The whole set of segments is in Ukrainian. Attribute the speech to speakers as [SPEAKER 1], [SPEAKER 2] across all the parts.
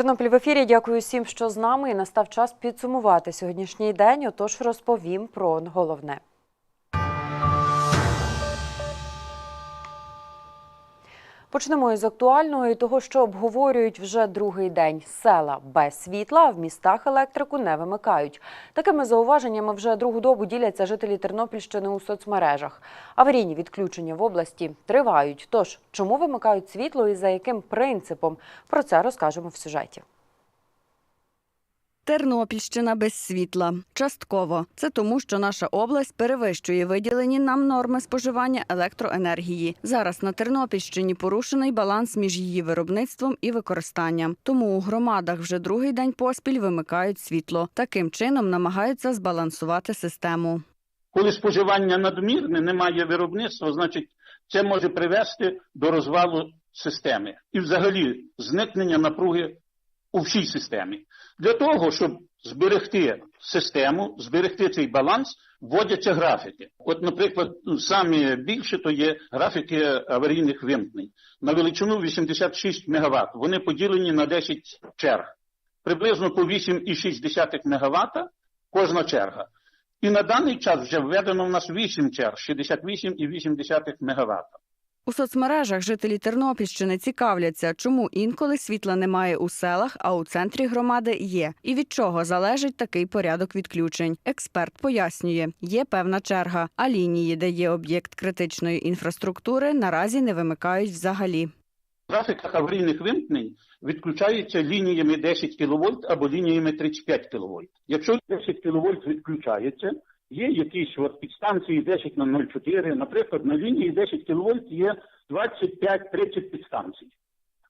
[SPEAKER 1] Тернопіль в ефірі. Дякую всім, що з нами. І настав час підсумувати сьогоднішній день. Отож, розповім про головне. Почнемо із актуального і того, що обговорюють вже другий день. Села без світла, в містах електрику не вимикають. Такими зауваженнями вже другу добу діляться жителі Тернопільщини у соцмережах. Аварійні відключення в області тривають. Тож, чому вимикають світло і за яким принципом? Про це розкажемо в сюжеті.
[SPEAKER 2] Тернопільщина без світла. Частково. Це тому, що наша область перевищує виділені нам норми споживання електроенергії. Зараз на Тернопільщині порушений баланс між її виробництвом і використанням. Тому у громадах вже другий день поспіль вимикають світло. Таким чином намагаються збалансувати систему.
[SPEAKER 3] Коли споживання надмірне, немає виробництва, значить це може привести до розвалу системи і взагалі зникнення напруги у всій системі. Для того, щоб зберегти систему, зберегти цей баланс, вводяться графіки. От, наприклад, самі більше то є графіки аварійних вимкнень на величину 86 МВт. Вони поділені на 10 черг, приблизно по 8,6 МВт кожна черга. І на даний час вже введено в нас 8 черг, 68,8 МВт.
[SPEAKER 2] У соцмережах жителі Тернопільщини цікавляться, чому інколи світла немає у селах, а у центрі громади є. І від чого залежить такий порядок відключень. Експерт пояснює, є певна черга, а лінії, де є об'єкт критичної інфраструктури, наразі не вимикають взагалі.
[SPEAKER 3] Графіках аварійних вимкнень відключаються лініями 10 кВт або лініями 35 кВт. Якщо 10 кВт відключається, є якісь от підстанції 10 на 0,4, наприклад, на лінії 10 кВт є 25-30 підстанцій.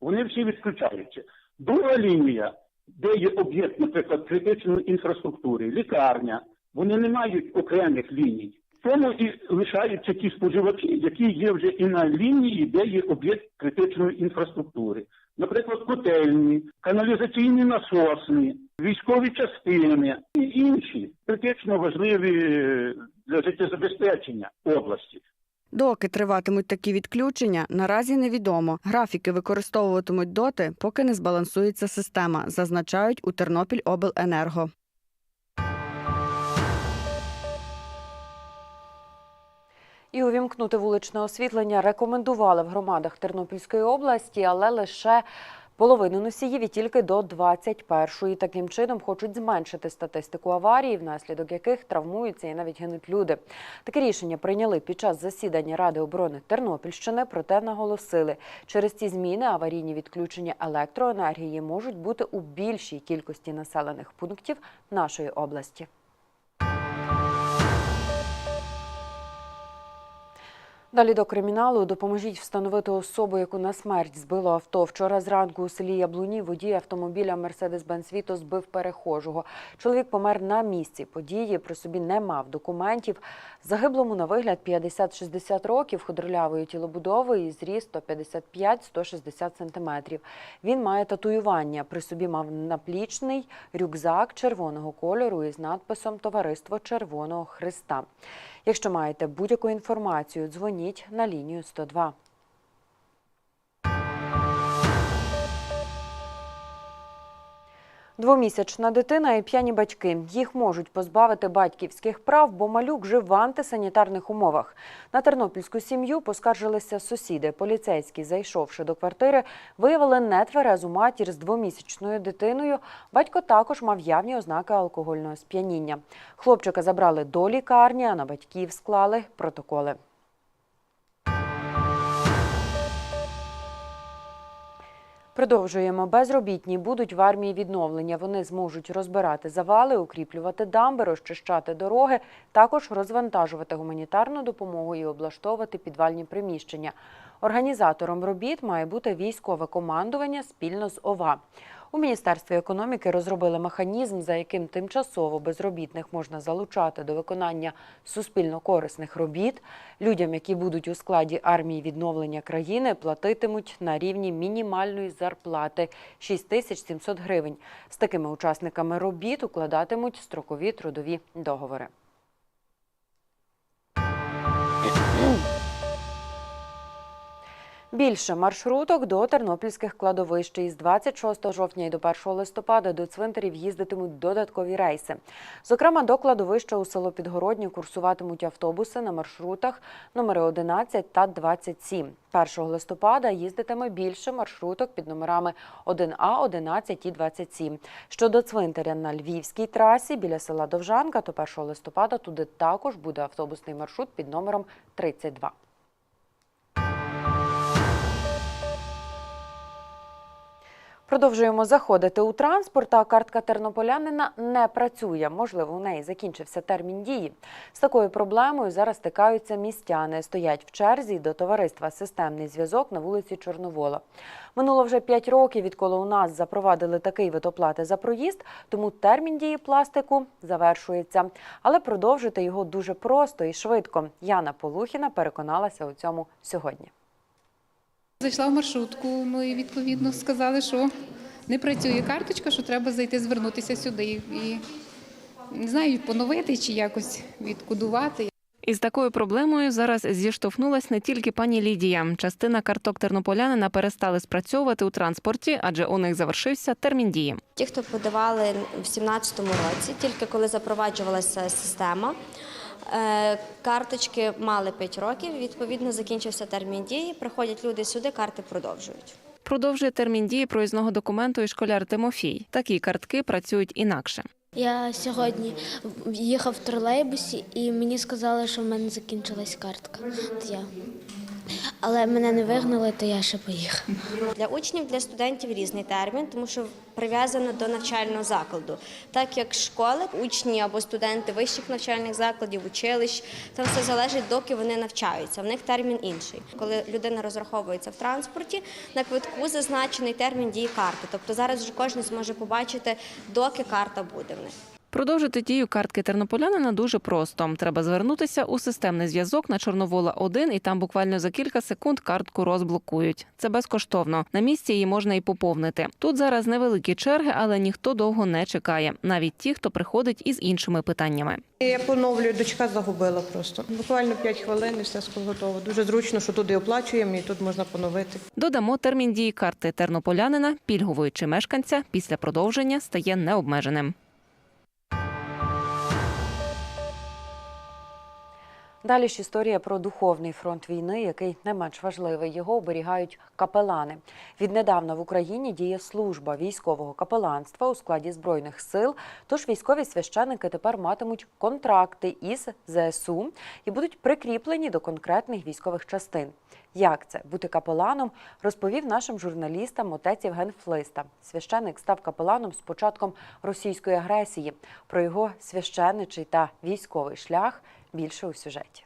[SPEAKER 3] Вони всі відключаються. Друга лінія, де є об'єкт, наприклад, критичної інфраструктури, лікарня, вони не мають окремих ліній. Тому і лишаються ті споживачі, які є вже і на лінії, де є об'єкт критичної інфраструктури. Наприклад, котельні, каналізаційні насосні, військові частини і інші критично важливі е, для життєзабезпечення області.
[SPEAKER 2] Доки триватимуть такі відключення, наразі невідомо. Графіки використовуватимуть доти, поки не збалансується система, зазначають у Тернопіль обленерго.
[SPEAKER 1] І увімкнути вуличне освітлення рекомендували в громадах Тернопільської області, але лише половину носіїв і тільки до 21-ї. Таким чином хочуть зменшити статистику аварій, внаслідок яких травмуються і навіть гинуть люди. Таке рішення прийняли під час засідання Ради оборони Тернопільщини, проте наголосили, через ці зміни аварійні відключення електроенергії можуть бути у більшій кількості населених пунктів нашої області. Далі до криміналу допоможіть встановити особу, яку на смерть збило авто. Вчора зранку у селі Яблуні водій автомобіля Mercedes-Benz Vito збив перехожого. Чоловік помер на місці події. При собі не мав документів. Загиблому на вигляд 50-60 років, худролявої тілобудови і зріст 155-160 сантиметрів. Він має татуювання. При собі мав наплічний рюкзак червоного кольору із надписом Товариство Червоного Христа. Якщо маєте будь-яку інформацію, дзвоніть на лінію 102. Двомісячна дитина і п'яні батьки. Їх можуть позбавити батьківських прав, бо малюк жив в антисанітарних умовах. На тернопільську сім'ю поскаржилися сусіди. Поліцейські, зайшовши до квартири, виявили нетверезу матір з двомісячною дитиною. Батько також мав явні ознаки алкогольного сп'яніння. Хлопчика забрали до лікарні, а на батьків склали протоколи. Продовжуємо. Безробітні будуть в армії відновлення. Вони зможуть розбирати завали, укріплювати дамби, розчищати дороги, також розвантажувати гуманітарну допомогу і облаштовувати підвальні приміщення. Організатором робіт має бути військове командування спільно з ОВА. У Міністерстві економіки розробили механізм, за яким тимчасово безробітних можна залучати до виконання суспільно корисних робіт. Людям, які будуть у складі армії відновлення країни, платитимуть на рівні мінімальної зарплати 6700 гривень. З такими учасниками робіт укладатимуть строкові трудові договори. Більше маршруток до тернопільських кладовищ із 26 жовтня і до 1 листопада до цвинтарів їздитимуть додаткові рейси. Зокрема, до кладовища у село Підгородні курсуватимуть автобуси на маршрутах номери 11 та 27. 1 листопада їздитиме більше маршруток під номерами 1А, 11 і 27. Щодо цвинтаря на Львівській трасі біля села Довжанка, то 1 листопада туди також буде автобусний маршрут під номером 32. Продовжуємо заходити у транспорт, а картка тернополянина не працює. Можливо, у неї закінчився термін дії. З такою проблемою зараз стикаються містяни. Стоять в черзі до товариства Системний зв'язок на вулиці Чорновола. Минуло вже 5 років, відколи у нас запровадили такий вид оплати за проїзд, тому термін дії пластику завершується. Але продовжити його дуже просто і швидко. Яна Полухіна переконалася у цьому сьогодні.
[SPEAKER 4] Зайшла в маршрутку, ну і відповідно сказали, що не працює карточка, що треба зайти звернутися сюди і не знаю, поновити чи якось відкодувати.
[SPEAKER 5] Із такою проблемою зараз зіштовхнулась не тільки пані Лідія. Частина карток тернополянина перестали спрацьовувати у транспорті, адже у них завершився термін дії.
[SPEAKER 6] Ті, хто подавали в 2017 році, тільки коли запроваджувалася система, карточки мали 5 років, відповідно закінчився термін дії, приходять люди сюди, карти продовжують.
[SPEAKER 5] Продовжує термін дії проїзного документу і школяр Тимофій. Такі картки працюють інакше.
[SPEAKER 7] Я сьогодні їхав в тролейбусі і мені сказали, що в мене закінчилась картка. От я. Але мене не вигнали, то я ще поїхав.
[SPEAKER 6] Для учнів, для студентів різний термін, тому що прив'язано до навчального закладу. Так як школи, учні або студенти вищих навчальних закладів, училищ, там все залежить, доки вони навчаються. В них термін інший. Коли людина розраховується в транспорті, на квитку зазначений термін дії карти. Тобто зараз вже кожен зможе побачити, доки карта буде в них.
[SPEAKER 5] Продовжити дію картки тернополянина дуже просто. Треба звернутися у системний зв'язок на Чорновола 1 і там буквально за кілька секунд картку розблокують. Це безкоштовно. На місці її можна і поповнити. Тут зараз невеликі черги, але ніхто довго не чекає, навіть ті, хто приходить із іншими питаннями.
[SPEAKER 8] Я поновлюю, дочка загубила просто. Буквально 5 хвилин і все готово. Дуже зручно, що туди оплачуємо і тут можна поновити.
[SPEAKER 5] Додамо термін дії карти тернополянина, пільгової чи мешканця після продовження стає необмеженим.
[SPEAKER 1] Далі ж історія про духовний фронт війни, який не менш важливий. Його оберігають капелани. Віднедавна в Україні діє служба військового капеланства у складі збройних сил. Тож військові священики тепер матимуть контракти із ЗСУ і будуть прикріплені до конкретних військових частин. Як це бути капеланом, розповів нашим журналістам отець Євген Флиста. Священик став капеланом з початком російської агресії. Про його священичий та військовий шлях більше у сюжеті.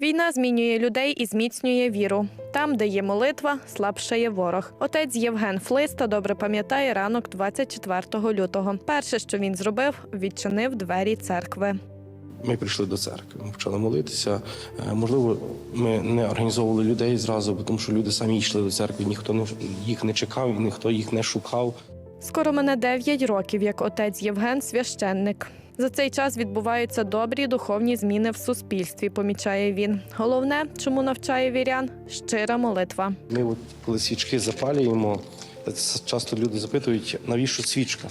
[SPEAKER 9] Війна змінює людей і зміцнює віру. Там, де є молитва, слабшає ворог. Отець Євген Флиста добре пам'ятає ранок 24 лютого. Перше, що він зробив, відчинив двері церкви.
[SPEAKER 10] Ми прийшли до церкви, ми почали молитися. Е, Можливо, ми не організовували людей зразу, бо тому що люди самі йшли до церкви, ніхто не їх не чекав, ніхто їх не шукав.
[SPEAKER 9] Скоро мене 9 років, як отець Євген священник. За цей час відбуваються добрі духовні зміни в суспільстві, помічає він. Головне, чому навчає вірян щира молитва.
[SPEAKER 10] Ми, от, коли свічки запалюємо, е, часто люди запитують, навіщо свічка?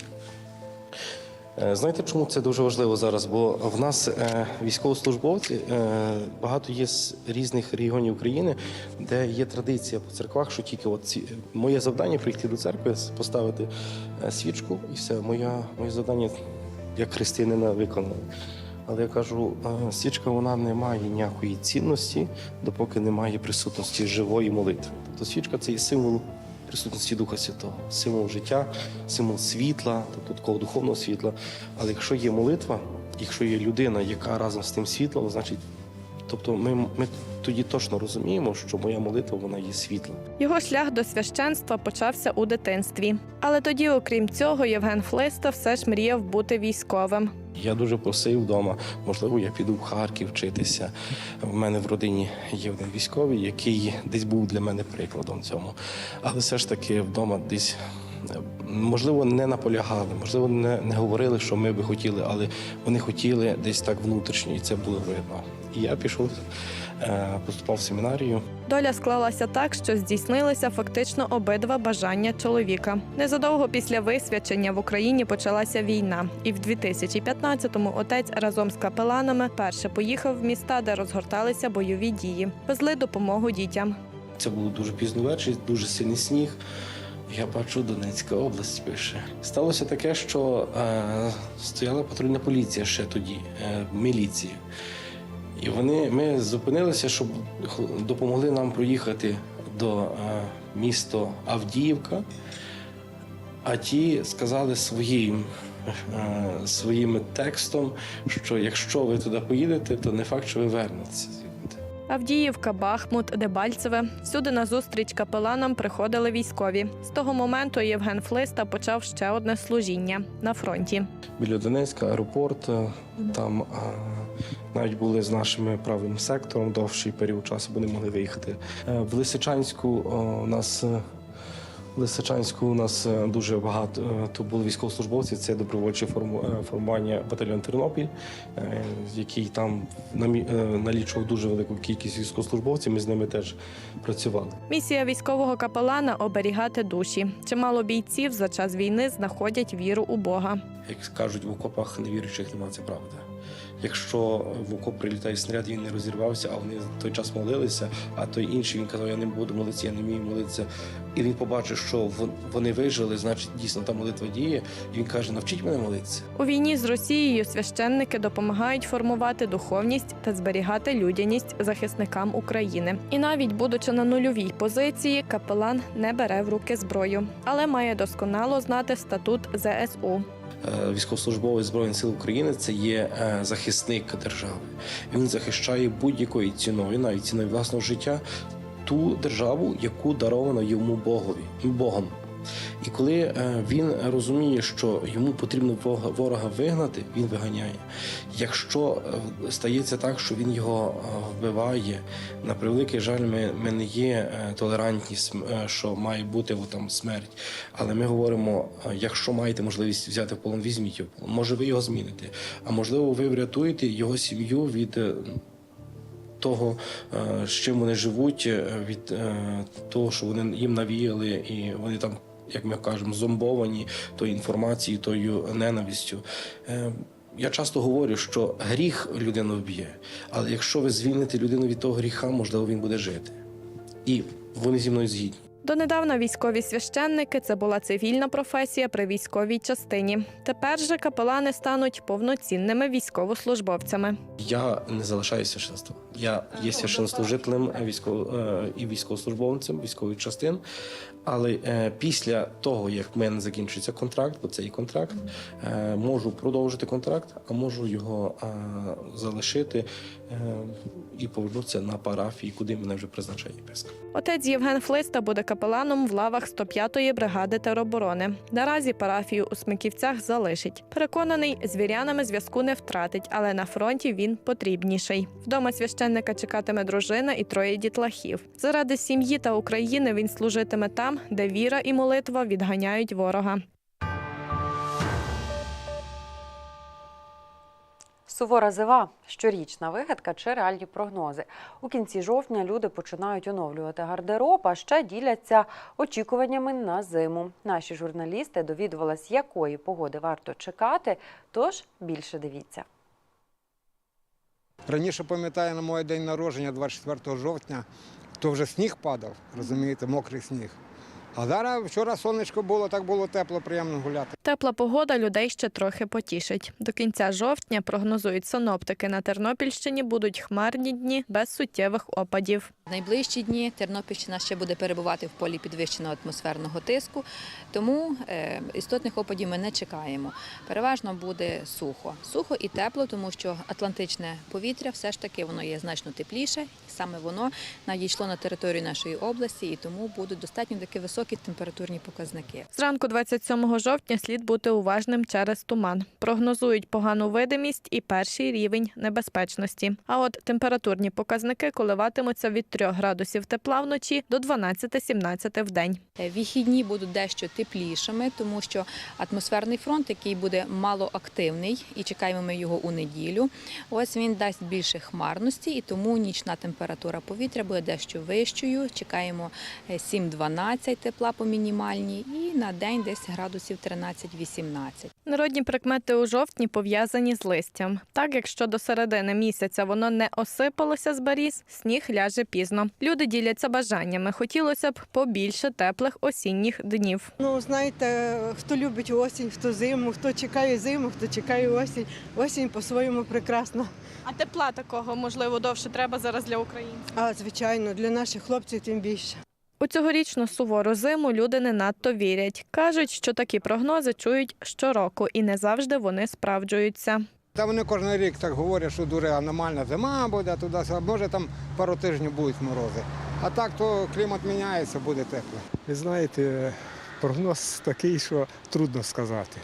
[SPEAKER 10] Е, Знаєте, чому це дуже важливо зараз? Бо в нас е, військовослужбовці багато є з різних регіонів України, де є традиція по церквах, що тільки от ці, моє завдання прийти до церкви, поставити свічку, і все, моя, моє завдання як християнина виконали. Але я кажу, свічка вона не має ніякої цінності, допоки немає присутності живої молитви. Тобто свічка це є символ присутності Духа Святого, символ життя, символ світла, тобто такого духовного світла. Але якщо є молитва, якщо є людина, яка разом з тим світлом, значить, тобто ми, ми тоді точно розуміємо, що моя молитва вона є світла.
[SPEAKER 9] Його шлях до священства почався у дитинстві. Але тоді, окрім цього, Євген Флиста все ж мріяв бути військовим.
[SPEAKER 10] Я дуже просив вдома, можливо, я піду в Харків вчитися. В мене в родині є один військовий, який десь був для мене прикладом цьому. Але все ж таки вдома десь. Можливо, не наполягали, можливо, не, не говорили, що ми би хотіли, але вони хотіли десь так внутрішньо, і це було видно. І я пішов, е, поступав в семінарію.
[SPEAKER 9] Доля склалася так, що здійснилися фактично обидва бажання чоловіка. Незадовго після висвячення в Україні почалася війна, і в 2015-му отець разом з капеланами перше поїхав в міста, де розгорталися бойові дії, везли допомогу дітям.
[SPEAKER 10] Це було дуже пізно ввечері, дуже сильний сніг. Я бачу, Донецька область пише. Сталося таке, що е, стояла патрульна поліція ще тоді, е, міліція. І вони, ми зупинилися, щоб допомогли нам проїхати до е, міста Авдіївка. А ті сказали своїм, е, своїм текстом, що якщо ви туди поїдете, то не факт, що ви вернетеся звідти.
[SPEAKER 9] Авдіївка, Бахмут, Дебальцеве. Всюди назустріч капеланам приходили військові. З того моменту Євген Флиста почав ще одне служіння на фронті.
[SPEAKER 10] біля Донецька аеропорт. е, Там навіть були з нашими правим сектором довший період часу, бо не могли виїхати. Е, В Лисичанську е, у нас. е, в Лисичанську у нас е, дуже багато е, тут були військовослужбовці. Це добровольче форму- е, формування батальйон Тернопіль, е, який там намі- е, налічував дуже велику кількість військовослужбовців. Ми з ними теж працювали.
[SPEAKER 9] Місія військового капелана оберігати душі. Чимало бійців за час війни знаходять віру у Бога.
[SPEAKER 10] Як кажуть, в окопах невіруючих немає, це правда. Якщо в окоп прилітає снаряд, він не розірвався, а вони той час молилися, а той інший він казав, я не буду молитися, я не вмію молитися. І він побачив, що вон- вони вижили, значить дійсно та молитва діє. І він каже: навчіть мене молитися.
[SPEAKER 9] У війні з Росією священники допомагають формувати духовність та зберігати людяність захисникам України. І навіть будучи на нульовій позиції, капелан не бере в руки зброю, але має досконало знати статут ЗСУ.
[SPEAKER 10] Е, Військовослужбовець Збройних сил України це є е, захисник держави. Він захищає будь-якою ціною, навіть ціною власного життя, ту державу, яку даровано йому Богові Богом. І коли е, він розуміє, що йому потрібно ворога вигнати, він виганяє. Якщо е, стається так, що він його е, вбиває, на превеликий жаль, ми, ми не є толерантні, е, що має бути там смерть. Але ми говоримо: якщо маєте можливість взяти в полон, візьміть його. Може, ви його зміните, а можливо, ви врятуєте його сім'ю від. Того, з чим вони живуть, від того, що вони їм навіяли, і вони там, як ми кажемо, зомбовані тою інформацією, тою ненавистю. Е, Я часто говорю, що гріх людину вб'є, але якщо ви звільните людину від того гріха, можливо, він буде жити. І вони зі мною згідні.
[SPEAKER 9] Донедавна військові священники це була цивільна професія при військовій частині. Тепер же капелани стануть повноцінними військовослужбовцями.
[SPEAKER 10] Я не залишаю священства. Я є священнослужителем військов... е, і військовослужбовцем військових частин. Але е, після того, як в мене закінчується контракт, бо це і контракт, е, можу продовжити контракт, а можу його е, залишити е, і повернутися на парафії, куди мене вже призначає єпископ.
[SPEAKER 9] Отець Євген Флиста буде капеланом в лавах 105-ї бригади тероборони. Наразі парафію у Смиківцях залишить. Переконаний, з вірянами зв'язку не втратить, але на фронті він потрібніший. Вдома священника чекатиме дружина і троє дітлахів. Заради сім'ї та України він служитиме там, де віра і молитва відганяють ворога.
[SPEAKER 1] Сувора зива щорічна вигадка чи реальні прогнози. У кінці жовтня люди починають оновлювати гардероб, а ще діляться очікуваннями на зиму. Наші журналісти довідувались, якої погоди варто чекати. Тож більше дивіться.
[SPEAKER 11] Раніше пам'ятаю на моє день народження, 24 жовтня, то вже сніг падав, розумієте, мокрий сніг. А зараз вчора сонечко було, так було тепло, приємно гуляти.
[SPEAKER 9] Тепла погода людей ще трохи потішить. До кінця жовтня прогнозують синоптики на Тернопільщині будуть хмарні дні без суттєвих опадів.
[SPEAKER 12] В найближчі дні Тернопільщина ще буде перебувати в полі підвищеного атмосферного тиску, тому е, істотних опадів ми не чекаємо. Переважно буде сухо. Сухо і тепло, тому що атлантичне повітря все ж таки воно є значно тепліше, саме воно надійшло на територію нашої області, і тому будуть достатньо такі високі температурні показники.
[SPEAKER 9] Зранку 27 жовтня слід бути уважним через туман. Прогнозують погану видимість і перший рівень небезпечності. А от температурні показники коливатимуться від 3 градусів тепла вночі до 12-17 в день.
[SPEAKER 12] Е, Вихідні будуть дещо теплішими, тому що атмосферний фронт, який буде малоактивний, і чекаємо ми його у неділю. Ось він дасть більше хмарності, і тому нічна температура. Температура повітря буде дещо вищою. Чекаємо е, 7-12 тепла по мінімальній і на день десь градусів 13-18.
[SPEAKER 9] Народні прикмети у жовтні пов'язані з листям. Так, якщо до середини місяця воно не осипалося з беріз, сніг ляже пізно. Люди діляться бажаннями. Хотілося б побільше теплих осінніх днів.
[SPEAKER 13] Ну, знаєте, хто любить осінь, хто зиму, хто чекає зиму, хто чекає осінь. Осінь по-своєму прекрасна.
[SPEAKER 9] А тепла такого можливо довше треба зараз для українців.
[SPEAKER 13] А звичайно, для наших хлопців тим більше.
[SPEAKER 9] У цьогорічну сувору зиму люди не надто вірять. кажуть, що такі прогнози чують щороку, і не завжди вони справджуються.
[SPEAKER 11] Та вони кожен рік так говорять, що дуже аномальна зима буде туди, може там пару тижнів будуть морози. А так то клімат міняється, буде тепло.
[SPEAKER 14] Ви знаєте, прогноз такий, що трудно сказати.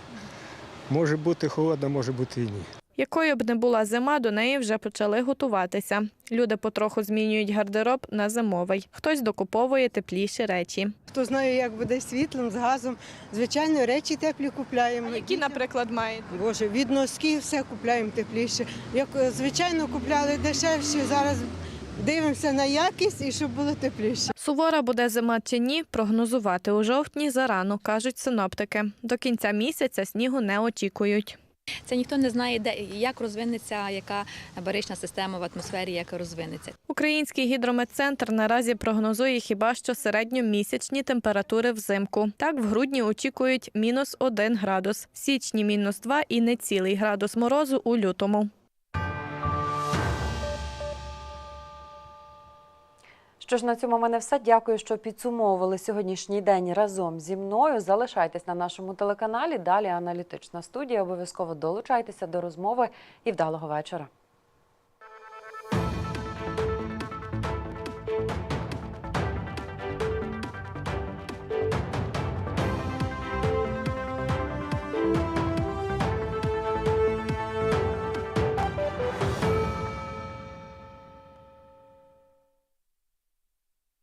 [SPEAKER 14] Може бути холодно, може бути і ні.
[SPEAKER 9] Якою б не була зима, до неї вже почали готуватися. Люди потроху змінюють гардероб на зимовий. Хтось докуповує тепліші речі.
[SPEAKER 13] Хто знає, як буде світлом, з газом. Звичайно, речі теплі купляємо.
[SPEAKER 9] Які, наприклад, маєте?
[SPEAKER 13] Боже, від носків все купляємо тепліше. Як е, звичайно купляли дешевші, зараз дивимося на якість і щоб було тепліше.
[SPEAKER 9] Сувора буде зима чи ні, прогнозувати у жовтні зарано, кажуть синоптики. До кінця місяця снігу не очікують.
[SPEAKER 12] Це ніхто не знає, де як розвинеться, яка барична система в атмосфері, як розвинеться.
[SPEAKER 9] Український гідрометцентр наразі прогнозує хіба що середньомісячні температури взимку. Так, в грудні очікують мінус один градус, в січні мінус два і нецілий градус морозу у лютому.
[SPEAKER 1] Що ж на цьому в мене все. Дякую, що підсумовували сьогоднішній день разом зі мною. Залишайтесь на нашому телеканалі. Далі аналітична студія. Обов'язково долучайтеся до розмови і вдалого вечора.